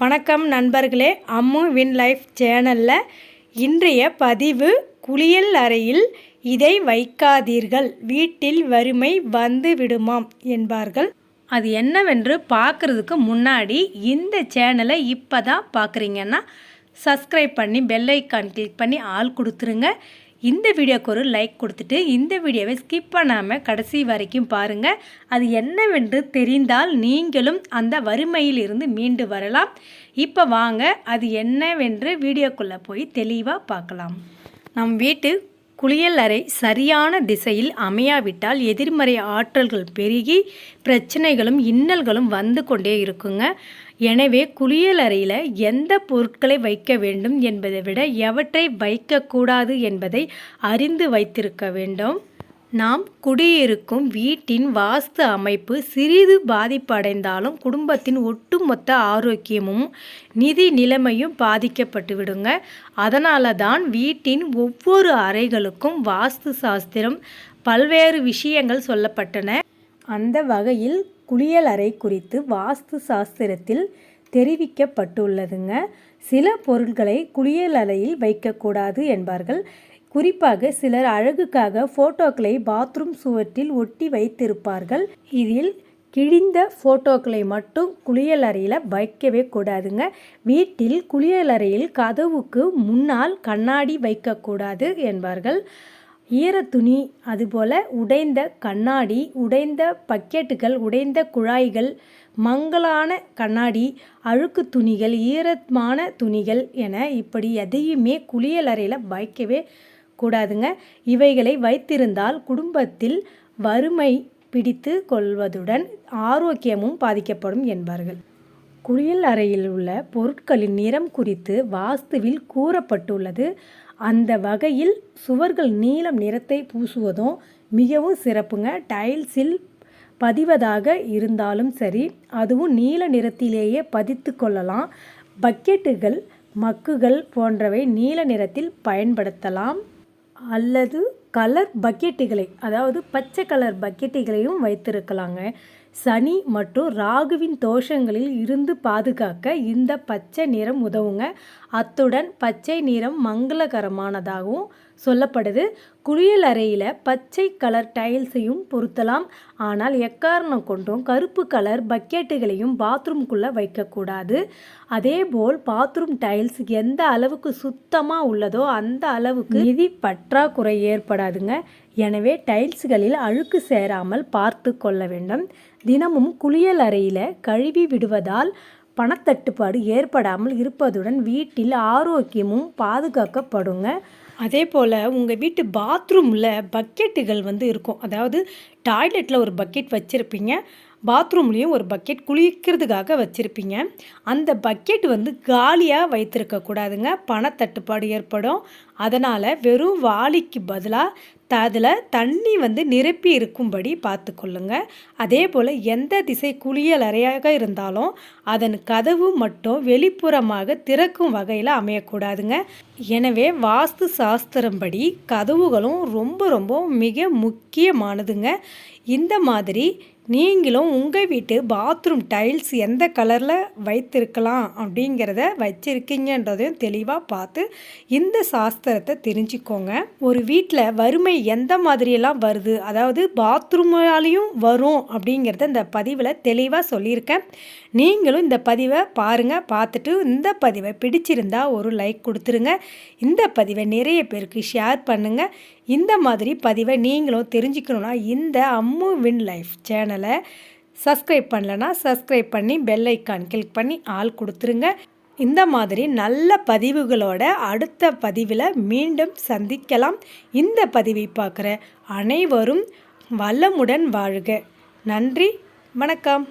வணக்கம் நண்பர்களே அம்மு வின் லைஃப் சேனலில் இன்றைய பதிவு குளியல் அறையில் இதை வைக்காதீர்கள் வீட்டில் வறுமை வந்து விடுமாம் என்பார்கள். அது என்னவென்று பார்க்குறதுக்கு முன்னாடி இந்த சேனலை இப்போ தான் பார்க்குறீங்கன்னா சப்ஸ்கிரைப் பண்ணி பெல் ஐக்கான் கிளிக் பண்ணி ஆள் கொடுத்துருங்க. இந்த வீடியோக்கு ஒரு லைக் கொடுத்துட்டு இந்த வீடியோவை ஸ்கிப் பண்ணாமல் கடைசி வரைக்கும் பாருங்கள் அது என்னவென்று தெரிந்தால் நீங்களும் அந்த வறுமையிலிருந்து மீண்டு வரலாம். இப்போ வாங்க அது என்னவென்று வீடியோக்குள்ளே போய் தெளிவாக பார்க்கலாம். நம் வீட்டு குளியல் அறை சரியான திசையில் அமையாவிட்டால் எதிர்மறை ஆற்றல்கள் பெருகி பிரச்சனைகளும் இன்னல்களும் வந்து கொண்டே இருக்குங்க. எனவே குளியல் அறையில் எந்த பொருட்களை வைக்க வேண்டும் என்பதை விட எவற்றை வைக்கக்கூடாது என்பதை அறிந்து வைத்திருக்க வேண்டும். நாம் குடியிருக்கும் வீட்டின் வாஸ்து அமைப்பு சிறிது பாதிப்படைந்தாலும் குடும்பத்தின் ஒட்டுமொத்த ஆரோக்கியமும் நிதி நிலைமையும் பாதிக்கப்பட்டுவிடுங்க அதனால தான் வீட்டின் ஒவ்வொரு அறைகளுக்கும் வாஸ்து சாஸ்திரம் பல்வேறு விஷயங்கள் சொல்லப்பட்டன. அந்த வகையில் குளியலறை குறித்து வாஸ்து சாஸ்திரத்தில் தெரிவிக்கப்பட்டுள்ளதுங்க. சில பொருட்களை குளியலறையில் வைக்கக்கூடாது என்பார்கள். குறிப்பாக சிலர் அழகுக்காக ஃபோட்டோக்களை பாத்ரூம் சுவற்றில் ஒட்டி வைத்திருப்பார்கள். இதில் கிழிந்த ஃபோட்டோக்களை மட்டும் குளியலறையில் வைக்கவே கூடாதுங்க. வீட்டில் குளியலறையில் கதவுக்கு முன்னால் கண்ணாடி வைக்கக்கூடாது என்பார்கள். ஈரத்துணி அதுபோல் உடைந்த கண்ணாடி உடைந்த பக்கெட்டுகள் உடைந்த குழாய்கள் மங்கலான கண்ணாடி அழுக்கு துணிகள் ஈரமான துணிகள் என இப்படி எதையுமே குளியலறையில் வைக்கவே கூடாதுங்க. இவைகளை வைத்திருந்தால் குடும்பத்தில் வறுமை பிடித்து கொள்வதுடன் ஆரோக்கியமும் பாதிக்கப்படும் என்பார்கள். குளியல் அறையில் உள்ள பொருட்களின் நிறம் குறித்து வாஸ்துவில் கூறப்பட்டுள்ளது. அந்த வகையில் சுவர்கள் நீலம் நிறத்தை பூசுவதும் மிகவும் சிறப்புங்க. டைல்ஸில் பதிவதாக இருந்தாலும் சரி அதுவும் நீல நிறத்திலேயே பதித்து கொள்ளலாம். பக்கெட்டுகள் மக்குகள் போன்றவை நீல நிறத்தில் பயன்படுத்தலாம். அல்லது கலர் பக்கெட்டுகளை அதாவது பச்சை கலர் பக்கெட்டுகளையும் வைத்திருக்கலாங்க. சனி மற்றும் ராகுவின் தோஷங்களில் இருந்து பாதுகாக்க இந்த பச்சை நிறம் உதவுங்க. அத்துடன் பச்சை நிறம் மங்களகரமானதாகவும் சொல்லப்படுது. குளியல் அறையில் பச்சை கலர் டைல்ஸையும் பொருத்தலாம். ஆனால் எக்காரணம் கொண்டும் கருப்பு கலர் பக்கெட்டுகளையும் பாத்ரூம்குள்ளே வைக்கக்கூடாது. அதேபோல் பாத்ரூம் டைல்ஸ் எந்த அளவுக்கு சுத்தமாக உள்ளதோ அந்த அளவுக்கு நிதி பற்றாக்குறை ஏற்படாதுங்க. எனவே டைல்ஸ்களில் அழுக்கு சேராமல் பார்த்து கொள்ள வேண்டும். தினமும் குளியல் அறையில் கழுவி விடுவதால் பணத்தட்டுப்பாடு ஏற்படாமல் இருப்பதுடன் வீட்டில் ஆரோக்கியமும் பாதுகாக்கப்படுங்க. அதே போல் உங்கள் வீட்டு பாத்ரூமில் பக்கெட்டுகள் வந்து இருக்கும். அதாவது டாய்லெட்டில் ஒரு பக்கெட் வச்சுருப்பீங்க. பாத்ரூம்லேயும் ஒரு பக்கெட் குளிக்கிறதுக்காக வச்சுருப்பீங்க. அந்த பக்கெட் வந்து காலியாக வைத்திருக்கக்கூடாதுங்க பணத்தட்டுப்பாடு ஏற்படும். அதனால் வெறும் வாளிக்கு பதிலாக அதில் தண்ணி வந்து நிரப்பி இருக்கும்படி பார்த்துக்கொள்ளுங்க. அதே போல் எந்த திசை குளியல் அறையாக இருந்தாலும் அதன் கதவு மட்டும் வெளிப்புறமாக திறக்கும் வகையில் அமையக்கூடாதுங்க. எனவே வாஸ்து சாஸ்திரம்படி கதவுகளும் ரொம்ப ரொம்ப மிக முக்கியமானதுங்க. இந்த மாதிரி நீங்களும் உங்கள் வீட்டு பாத்ரூம் டைல்ஸ் எந்த கலரில் வைத்திருக்கலாம் அப்படிங்கிறத வச்சுருக்கீங்கன்றதையும் தெளிவாக பார்த்து இந்த சாஸ்திரத்தை தெரிஞ்சுக்கோங்க. ஒரு வீட்டில் வறுமை எந்த மாதிரியெல்லாம் வருது? அதாவது பாத்ரூமாலையும் வரும் அப்படிங்கிறத இந்த பதிவில் தெளிவாக சொல்லியிருக்கேன். நீங்களும் இந்த பதிவை பாருங்கள் பார்த்துட்டு இந்த பதிவை பிடிச்சிருந்தா ஒரு லைக் கொடுத்துருங்க. இந்த பதிவை நிறைய பேருக்கு ஷேர் பண்ணுங்கள் இந்த மாதிரி பதிவை நீங்களும் தெரிஞ்சுக்கணுன்னா இந்த அம்மு வின் லைஃப் சேனலை சப்ஸ்கிரைப் பண்ணலன்னா சப்ஸ்கிரைப் பண்ணி பெல் ஐக்கான் கிளிக் பண்ணி ஆள் கொடுத்துருங்க. இந்த மாதிரி நல்ல பதிவுகளோட அடுத்த பதிவில் மீண்டும் சந்திக்கலாம். இந்த பதிவை பார்க்குற அனைவரும் வல்லமுடன் வாழ்க. நன்றி வணக்கம்.